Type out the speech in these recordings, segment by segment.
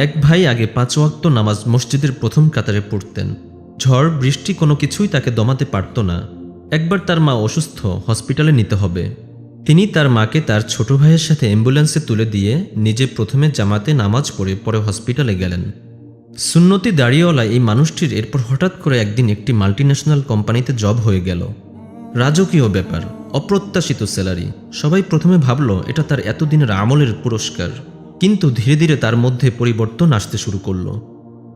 এক ভাই আগে পাঁচ ওয়াক্ত নামাজ মসজিদের প্রথম কাতারে পড়তেন। ঝড়, বৃষ্টি কোনো কিছুই তাকে দমাতে পারত না। একবার তার মা অসুস্থ, হসপিটালে নিতে হবে। তিনি তার মাকে তার ছোট ভাইয়ের সাথে অ্যাম্বুলেন্সে তুলে দিয়ে নিজে প্রথমে জামাতে নামাজ পড়ে পরে হসপিটালে গেলেন। সুন্নতি দাঁড়িয়েওয়ালা এই মানুষটির এরপর হঠাৎ করে একদিন একটি মাল্টিন্যাশনাল কোম্পানিতে জব হয়ে গেল। রাজকীয় ব্যাপার, অপ্রত্যাশিত স্যালারি। সবাই প্রথমে ভাবল, এটা তার এতদিনের আমলের পুরস্কার। কিন্তু ধীরে ধীরে তার মধ্যে পরিবর্তন আসতে শুরু করল।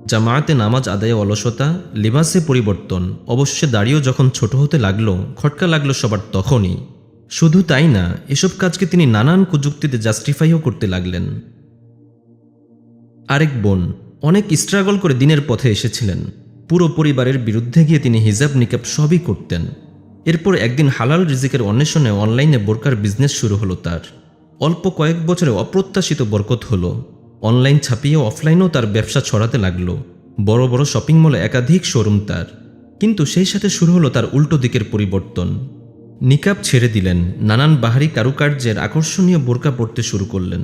জামায়াতে নামাজ আদায়ে অলসতা, লিবাসে পরিবর্তন, অবশ্য দাঁড়িয়েও যখন ছোট হতে লাগল, খটকা লাগল সবার তখনই। শুধু তাই না, এসব কাজকে তিনি নানান কুযুক্তিতে জাস্টিফাইও করতে লাগলেন। আরেক বোন, অনেক স্ট্রাগল করে দিনের পথে এসেছিলেন। পুরো পরিবারের বিরুদ্ধে গিয়ে তিনি হিজাব নিকাব সবই করতেন। এরপর একদিন হালাল রিজিকের অন্বেষণে অনলাইনে বোরকার বিজনেস শুরু হলো তার। অল্প কয়েক বছরে অপ্রত্যাশিত বরকত হলো। অনলাইন ছাপিয়ে অফলাইনেও তার ব্যবসা ছড়াতে লাগল। বড় বড় শপিং মলে একাধিক শোরুম তার। কিন্তু সেই সাথে শুরু হলো তার উল্টো দিকের পরিবর্তন। নিকাব ছেড়ে দিলেন, নানান বাহারি কারুকার্যের আকর্ষণীয় বোরকা পড়তে শুরু করলেন।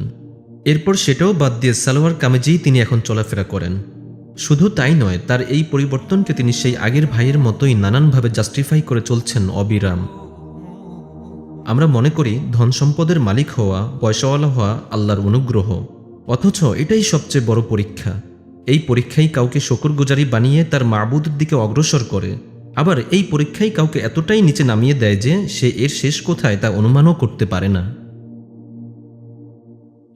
এরপর সেটাও বাদ দিয়ে সালোয়ার কামেজেই তিনি এখন চলাফেরা করেন। শুধু তাই নয়, তার এই পরিবর্তনকে তিনি সেই আগের ভাইয়ের মতোই নানানভাবে জাস্টিফাই করে চলছেন অবিরাম। আমরা মনে করি ধন সম্পদের মালিক হওয়া পয়সাওয়ালা হওয়া আল্লাহর অনুগ্রহ অথচ এটাই সবচেয়ে বড় পরীক্ষা এই পরীক্ষাই কাউকে শকরগুজারি বানিয়ে তার মাবুদের দিকে অগ্রসর করে আবার এই পরীক্ষাই কাউকে এতটাই নিচে নামিয়ে দেয় যে সে এর শেষ কোথায় তা অনুমানও করতে পারে না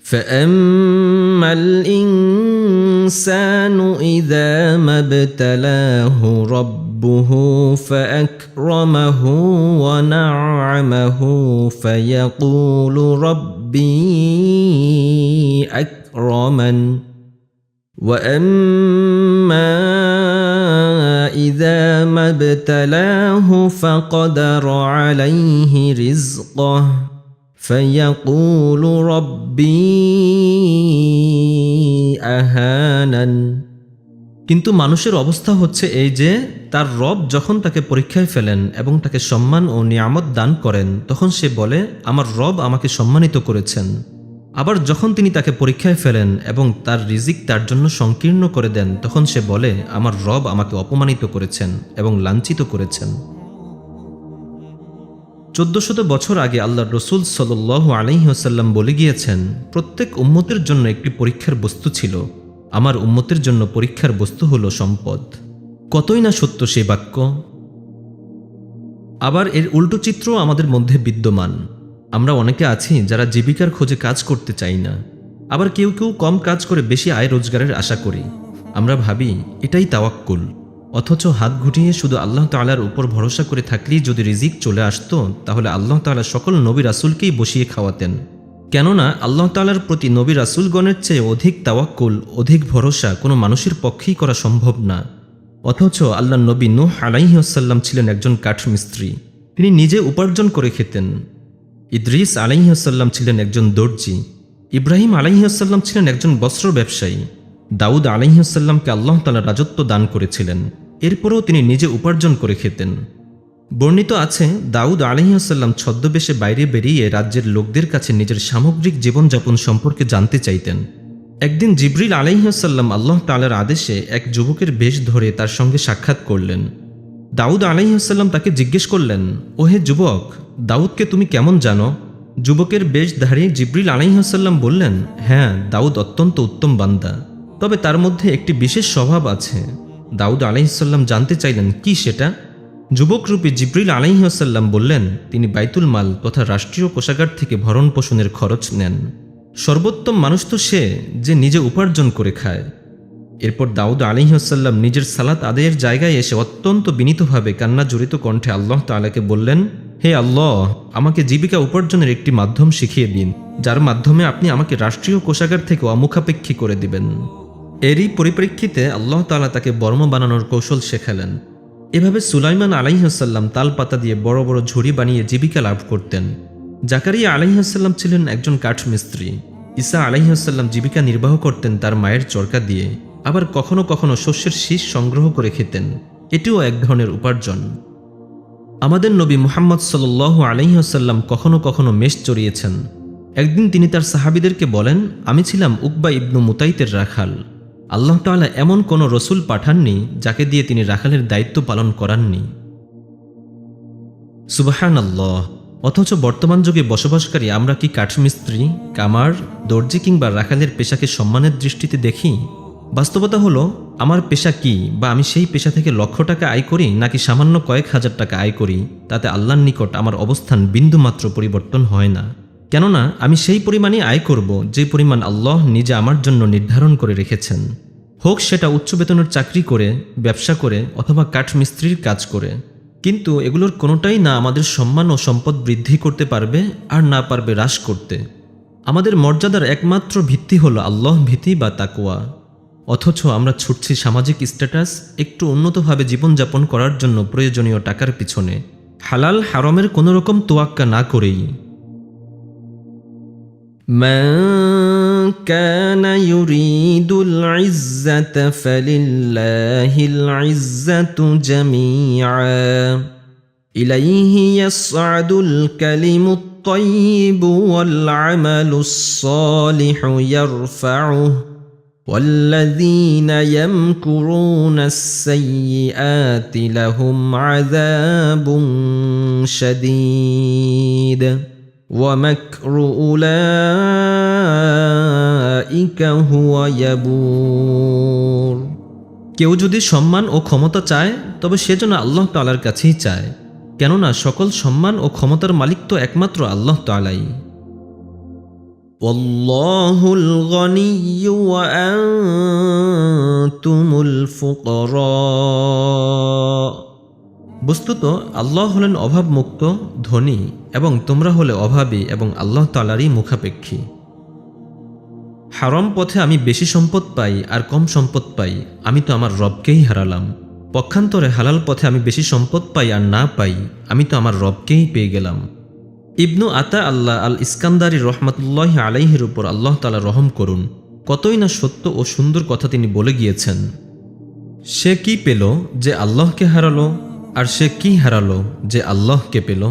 فأما الإنسان إذا ما ابتلاه ربه فأكرمه ونعمه فيقول ربي أكرمن وأما إذا ما ابتلاه فقدر عليه رزقه فيقول ربي أهانن কিন্তু মানুষের অবস্থা হচ্ছে এই যে তার রব যখন তাকে পরীক্ষায় ফেলেন এবং তাকে সম্মান ও নিয়ামত দান করেন, তখন সে বলে, আমার রব আমাকে সম্মানিত করেছেন। আবার যখন তিনি তাকে পরীক্ষায় ফেলেন এবং তার রিজিক তার জন্য সংকীর্ণ করে দেন, তখন সে বলে, আমার রব আমাকে অপমানিত করেছেন এবং লাঞ্ছিত করেছেন। চোদ্দশত বছর আগে আল্লাহ রসুল সাল আলহিহাসাল্লাম বলে গিয়েছেন, প্রত্যেক উম্মতের জন্য একটি পরীক্ষার বস্তু ছিল। আমার উম্মতের জন্য পরীক্ষার বস্তু হল সম্পদ। কতই না সত্য সে বাক্য? আবার এর উল্টো চিত্র আমাদের মধ্যে বিদ্যমান। আমরা অনেকে আছি যারা জীবিকার খোঁজে কাজ করতে চাই না। আবার কেউ কেউ কম কাজ করে বেশি আয় রোজগারের আশা করি। আমরা ভাবি, এটাই তাওয়াক্কুল। অথচ হাত ঘুটিয়ে শুধু আল্লাহ তালার উপর ভরসা করে থাকলেই যদি রিজিক চলে আসতো, তাহলে আল্লাহ তালা সকল নবী রাসুলকেই বসিয়ে খাওয়াতেন। কেননা আল্লাহ তালার প্রতি নবী রাসুলগণের চেয়ে অধিক তাওয়াক্কুল, অধিক ভরসা কোনো মানুষের পক্ষেই করা সম্ভব না। অথচ আল্লাহ নবী নূহ আলাইহাসাল্লাম ছিলেন একজন কাঠমিস্ত্রি তিনি নিজে উপার্জন করে খেতেন। ইদ্রিস আলাইহাসাল্লাম ছিলেন একজন দর্জি। ইব্রাহিম আলাইহাসাল্লাম ছিলেন একজন বস্ত্র ব্যবসায়ী। দাউদ আলাইহাসাল্লামকে আল্লাহ তালা রাজত্ব দান করেছিলেন। এরপরেও তিনি নিজে উপার্জন করে খেতেন। বর্ণিত আছে, দাউদ আলহিহাসাল্লাম ছদ্মবেশে বাইরে বেরিয়ে রাজ্যের লোকদের কাছে নিজের সামগ্রিক জীবনযাপন সম্পর্কে জানতে চাইতেন। একদিন জিবরিল আলহিহাসাল্লাম আল্লাহ তালার আদেশে এক যুবকের বেশ ধরে তার সঙ্গে সাক্ষাৎ করলেন। দাউদ আলহিহাসাল্লাম তাকে জিজ্ঞেস করলেন, ওহে যুবক, দাউদকে তুমি কেমন জানো? যুবকের বেশ ধারে জিবরিল আলহিহাসাল্লাম বললেন হ্যাঁ দাউদ অত্যন্ত উত্তম বান্দা। তবে তার মধ্যে একটি বিশেষ স্বভাব আছে। দাউদ আলাইসাল্লাম জানতে চাইলেন, কি সেটা? যুবকরূপী জিব্রিল আলাইসাল্লাম বললেন, তিনি বাইতুল মাল তথা রাষ্ট্রীয় কোষাগার থেকে ভরণ পোষণের খরচ নেন। সর্বোত্তম মানুষ তো সে যে নিজে উপার্জন করে খায়। এরপর দাউদ আলিহাসাল্লাম নিজের সালাত আদায়ের জায়গায় এসে অত্যন্ত বিনীতভাবে কান্না জড়িত কণ্ঠে আল্লাহ তালাকে বললেন, হে আল্লাহ, আমাকে জীবিকা উপার্জনের একটি মাধ্যম শিখিয়ে দিন, যার মাধ্যমে আপনি আমাকে রাষ্ট্রীয় কোষাগার থেকে অমুখাপেক্ষী করে দিবেন। এরই পরিপ্রেক্ষিতে আল্লাহ তালা তাকে বর্ম বানানোর কৌশল শেখালেন। এভাবে সুলাইমান আলাইহাসাল্লাম তাল পাতা দিয়ে বড় বড় ঝুড়ি বানিয়ে জীবিকা লাভ করতেন। জাকারিয়া আলাইহাসাল্লাম ছিলেন একজন কাঠমিস্ত্রি। ঈসা আলাইহাসাল্লাম জীবিকা নির্বাহ করতেন তার মায়ের চরকা দিয়ে। আবার কখনো কখনো শস্যের শীষ সংগ্রহ করে খেতেন। এটিও এক ধরনের উপার্জন। আমাদের নবী মুহাম্মদ সাল আলাইহাসাল্লাম কখনো কখনো মেষ চড়িয়েছেন। একদিন তিনি তার সাহাবিদেরকে বলেন, আমি ছিলাম উকবা ইবনু মুতাইতের রাখাল। আল্লাহ তাআলা এমন কোনো রসুল পাঠাননি যাকে দিয়ে তিনি রাখালের দায়িত্ব পালন করাননি। সুবাহান আল্লাহ অথচ বর্তমান যুগে বসবাসকারী আমরা কি কাঠমিস্ত্রি, কামার, দর্জি কিংবা রাখালের পেশাকে সম্মানের দৃষ্টিতে দেখি? বাস্তবতা হলো, আমার পেশা কি বা আমি সেই পেশা থেকে লক্ষ টাকা আয় করি নাকি সামান্য কয়েক হাজার টাকা আয় করি, তাতে আল্লাহর নিকট আমার অবস্থান বিন্দুমাত্র পরিবর্তন হয় না। কেননা আমি সেই পরিমাণই আয় করব যে পরিমাণ আল্লাহ নিজে আমার জন্য নির্ধারণ করে রেখেছেন। হোক সেটা উচ্চ বেতনের চাকরি করে, ব্যবসা করে অথবা কাঠমিস্ত্রির কাজ করে। কিন্তু এগুলোর কোনোটাই না আমাদের সম্মান ও সম্পদ বৃদ্ধি করতে পারবে আর না পারবে হ্রাস করতে। আমাদের মর্যাদার একমাত্র ভিত্তি হলো আল্লাহ ভীতি বা তাকুয়া অথচ আমরা ছুটছি সামাজিক স্ট্যাটাস, একটু উন্নতভাবে জীবনযাপন করার জন্য প্রয়োজনীয় টাকার পিছনে। হালাল হারমের কোনো রকম তোয়াক্কা না করেই। من كان يريد العزة فلله العزة جميعا. إليه يصعد الكلم الطيب والعمل الصالح يرفعه. والذين يمكرون السيئات لهم عذاب شديد. ومكر أولئك هو يبور কেউ যদি সম্মান ও ক্ষমতা চায় তবে সে যেন আল্লাহ তালার কাছেই চায় কেননা সকল সম্মান ও ক্ষমতার মালিক তো একমাত্র আল্লাহ তালাই والله الغني وأنتم الفقراء বস্তুত আল্লাহ হলেন অভাবমুক্ত, ধনী এবং তোমরা হলে অভাবী এবং আল্লাহ তালারই মুখাপেক্ষী। হারম পথে আমি বেশি সম্পদ পাই আর কম সম্পদ পাই, আমি তো আমার রবকেই হারালাম। পক্ষান্তরে হালাল পথে আমি বেশি সম্পদ পাই আর না পাই, আমি তো আমার রবকেই পেয়ে গেলাম। ইবনু আতা আল্লাহ আল ইস্কান্দারি রহমতুল্লাহ আলাইহের উপর আল্লাহ তালা রহম করুন, কতই না সত্য ও সুন্দর কথা তিনি বলে গিয়েছেন। সে কি পেল যে আল্লাহকে হারালো? আর সে কি হারালো যে আল্লাহকে পেল?